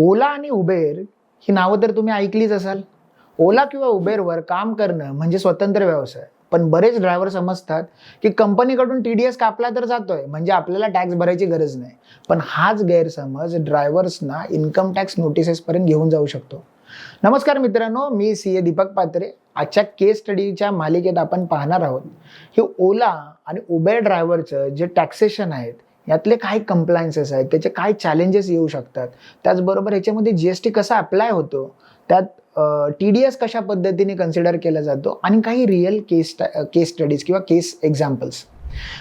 ओला आणि उबेर ही नावं तर तुम्ही ऐकलीच असाल. ओला किंवा उबेरवर काम करणं म्हणजे स्वतंत्र व्यवसाय. पण बरेच ड्रायव्हर समजतात की कंपनीकडून टी डी एस कापला तर जातोय म्हणजे आपल्याला टॅक्स भरायची गरज नाही. पण हाच गैरसमज ड्रायव्हर्सना इन्कम टॅक्स नोटिसेसपर्यंत घेऊन जाऊ शकतो. नमस्कार मित्रांनो मी सी ए दीपक पात्रे. आजच्या केस स्टडीच्या मालिकेत आपण पाहणार आहोत. की ओला आणि उबेर ड्रायव्हरचं जे टॅक्सेशन आहेत यातले काही कंप्लायन्सेस आहेत त्याचे काय चॅलेंजेस येऊ शकतात? त्याचबरोबर याच्यामध्ये जी एस टी कसा अप्लाय होतो? त्यात टी डी एस कशा पद्धतीने कन्सिडर केला जातो? आणि काही रिअल केस केस स्टडीज किंवा केस एक्झाम्पल्स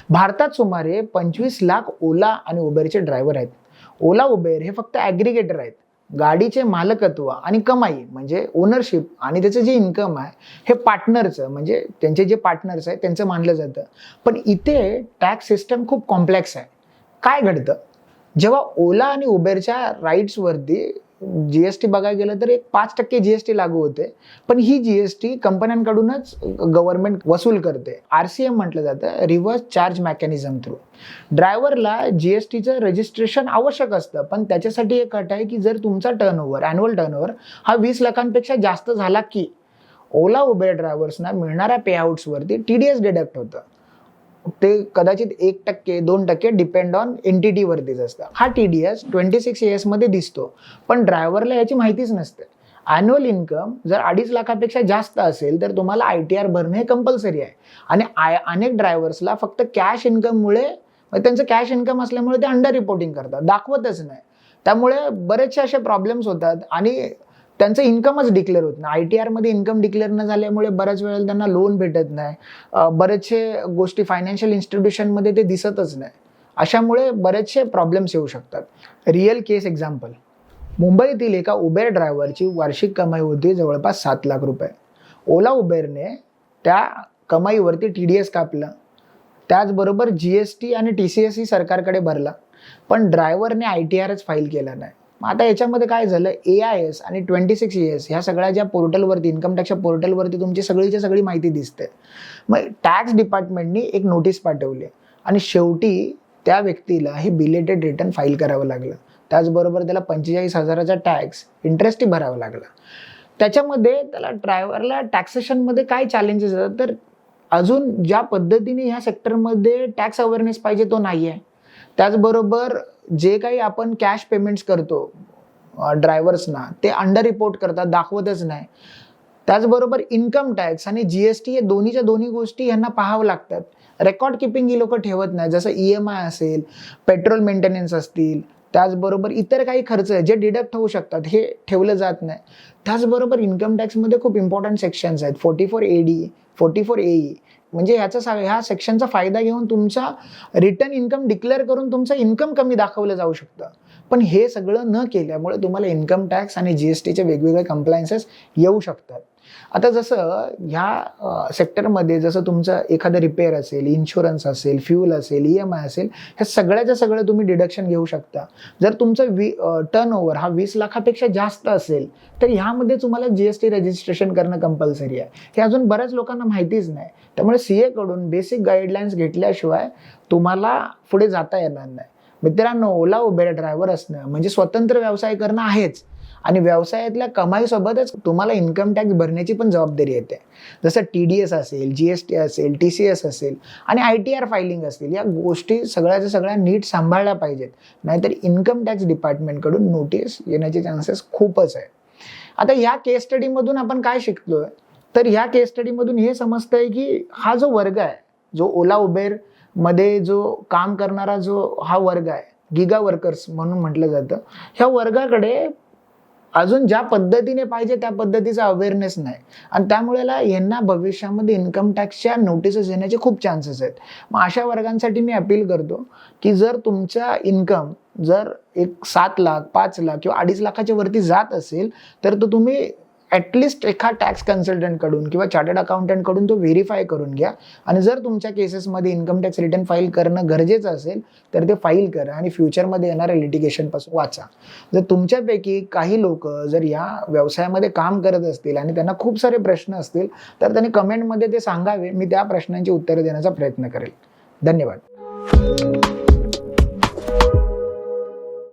भारतात सुमारे पंचवीस लाख ओला आणि उबेरचे ड्रायव्हर आहेत. ओला उबेर हे फक्त ॲग्रिगेटर आहेत. गाडीचे मालकत्व आणि कमाई म्हणजे ओनरशिप आणि त्याचं जे इन्कम आहे हे पार्टनरचं म्हणजे त्यांचे जे पार्टनर्स आहेत त्यांचं मानलं जातं. पण इथे टॅक्स सिस्टम खूप कॉम्प्लेक्स आहे. काय घडतं? जेव्हा ओला आणि उबेरच्या राईट्सवरती जी एस टी बघायला गेलं तर एक पाच टक्के जी एस टी लागू होते. पण ही जी एस टी कंपन्यांकडूनच गव्हर्नमेंट वसूल करते. आर सी एम म्हटलं जातं रिव्हर्स चार्ज मेकॅनिझम थ्रू ड्रायव्हरला जी एस टीचं रजिस्ट्रेशन आवश्यक असतं पण त्याच्यासाठी एक अट आहे की जर तुमचा टर्नओव्हर ॲन्युअल टर्नओव्हर हा वीस लाखांपेक्षा जास्त झाला की ओला उबेर ड्रायव्हर्सना मिळणाऱ्या पेआउट्सवरती टी डी एस डिडक्ट होतं. ते कदाचित एक टक्के दोन टक्के डिपेंड ऑन एनटीटीवरतीच असतं हा T D S twenty six एसमध्ये दिसतो. पण ड्रायव्हरला याची माहितीच नसते. ॲन्युअल इन्कम जर अडीच लाखापेक्षा जास्त असेल तर तुम्हाला आय टी आर भरणे हे कंपल्सरी आहे. आणि आय अनेक ड्रायव्हर्सला फक्त कॅश इन्कममुळे म्हणजे त्यांचं कॅश इन्कम असल्यामुळे ते अंडर रिपोर्टिंग करतात. दाखवतच नाही. त्यामुळे बरेचसे असे प्रॉब्लेम्स होतात. आणि त्यांचं इन्कमच डिक्लेअर होत नाही. आय टी आरमध्ये इन्कम डिक्लेअर न झाल्यामुळे बऱ्याच वेळेला त्यांना लोन भेटत नाही. बरेचसे गोष्टी फायनान्शियल इन्स्टिट्यूशनमध्ये ते दिसतच नाही. अशामुळे बरेचसे प्रॉब्लेम्स येऊ शकतात. रिअल केस एक्झाम्पल मुंबईतील एका उबेर ड्रायव्हरची वार्षिक कमाई होती जवळपास सात लाख रुपये. ओला उबेरने त्या कमाईवरती टी डी एस कापलं. त्याचबरोबर जी एस टी आणि टी सी एसही सरकारकडे भरला. पण ड्रायव्हरने आय टी आरच फाईल केला नाही. मग आता याच्यामध्ये काय झालं? ए आय एस आणि ट्वेंटी सिक्स एस ह्या सगळ्या ज्या पोर्टलवरती इन्कम टॅक्सच्या पोर्टलवरती तुमची सगळीच्या सगळी माहिती दिसते. मग टॅक्स डिपार्टमेंटनी एक नोटीस पाठवली आणि शेवटी त्या व्यक्तीला हे बिलेटेड रिटर्न फाईल करावं लागलं. त्याचबरोबर त्याला पंचेचाळीस हजाराचा टॅक्स इंटरेस्टही भरावा लागला. त्याच्यामध्ये त्याला ड्रायव्हरला टॅक्सेशनमध्ये काय चॅलेंजेस येतात? तर अजून ज्या पद्धतीने ह्या सेक्टरमध्ये टॅक्स अवेअरनेस पाहिजे तो नाही आहे त्याचबरोबर जे काही आपण कॅश पेमेंट्स करतो ड्रायव्हर्सना ते अंडर रिपोर्ट करतात दाखवतच नाही. त्याचबरोबर इन्कम टॅक्स आणि जी एस टी हे दोन्हीच्या दोन्ही गोष्टी यांना पाहावं लागतात. रेकॉर्ड किपिंग ही लोक ठेवत नाही जसं ई एम आय असेल पेट्रोल मेंटेनन्स असतील त्याचबरोबर इतर काही खर्च आहे जे डिडक्ट होऊ शकतात हे ठेवलं जात नाही. त्याचबरोबर इन्कम टॅक्समध्ये खूप इम्पॉर्टंट सेक्शन्स आहेत. Forty four A D forty four A E म्हणजे ह्याचा सा ह्या सेक्शनचा फायदा घेऊन तुमचा रिटर्न इन्कम डिक्लेअर करून तुमचं इन्कम कमी दाखवलं जाऊ शकतं. पण हे सगळं न केल्यामुळे तुम्हाला इन्कम टॅक्स आणि जी एस टीचे वेगवेगळे कंप्लायन्सेस येऊ शकतात. आता जसं ह्या सेक्टरमध्ये जसं तुमचं एखादं रिपेअर असेल इन्शुरन्स असेल फ्यूल असेल ई एम आय असेल ह्या सगळ्याचं सगळं तुम्ही डिडक्शन घेऊ शकता. जर तुमचं वी टर्न ओव्हर हा वीस लाखापेक्षा जास्त असेल तर ह्यामध्ये तुम्हाला जी एस टी रजिस्ट्रेशन करणं कंपल्सरी आहे. हे अजून बऱ्याच लोकांना माहितीच नाही. त्यामुळे सी एकडून बेसिक गाईडलाईन्स घेतल्याशिवाय तुम्हाला पुढे जाता येणार नाही. मित्रांनो ओला उबेर ड्रायव्हर असणं म्हणजे स्वतंत्र व्यवसाय करणं आहेच. आणि व्यवसायातल्या कमाईसोबतच तुम्हाला इन्कम टॅक्स भरण्याची पण जबाबदारी येते. जसं टी डी एस असेल जी एस टी असेल टी सी एस असेल आणि आय टी आर फायलिंग असतील या गोष्टी सगळ्याच्या सगळ्या नीट सांभाळल्या पाहिजेत. नाहीतर इन्कम टॅक्स डिपार्टमेंटकडून नोटीस येण्याचे चान्सेस खूपच आहे आता ह्या केस स्टडीमधून आपण काय शिकतोय तर ह्या केस स्टडीमधून हे समजतंय की हा जो वर्ग आहे जो ओला उबेरमध्ये जो काम करणारा जो हा वर्ग आहे गिगा वर्कर्स म्हणून म्हटलं जातं ह्या वर्गाकडे अजून ज्या पद्धतीने पाहिजे त्या पद्धतीचा अवेअरनेस नाही. आणि त्यामुळे यांना भविष्यामध्ये इन्कम टॅक्सच्या नोटिसेस येण्याचे खूप चान्सेस आहेत. मग अशा वर्गांसाठी मी अपील करतो की जर तुमचा इन्कम जर एक सात लाख पाच लाख किंवा अडीच लाखाच्या वरती जात असेल तर तो तुम्ही ॲटलिस्ट एका टॅक्स कन्सल्टंटकडून किंवा चार्टर्ड अकाउंटंटकडून तो व्हेरीफाय करून घ्या. आणि जर तुमच्या केसेसमध्ये इन्कम टॅक्स रिटर्न फाईल करणं गरजेचं असेल तर ते फाईल करा आणि फ्युचरमध्ये येणाऱ्या लिटिगेशनपासून वाचा. जर तुमच्यापैकी काही लोक जर या व्यवसायामध्ये काम करत असतील आणि त्यांना खूप सारे प्रश्न असतील तर त्यांनी कमेंटमध्ये ते सांगावे. मी त्या प्रश्नांची उत्तरं देण्याचा प्रयत्न करेल. धन्यवाद.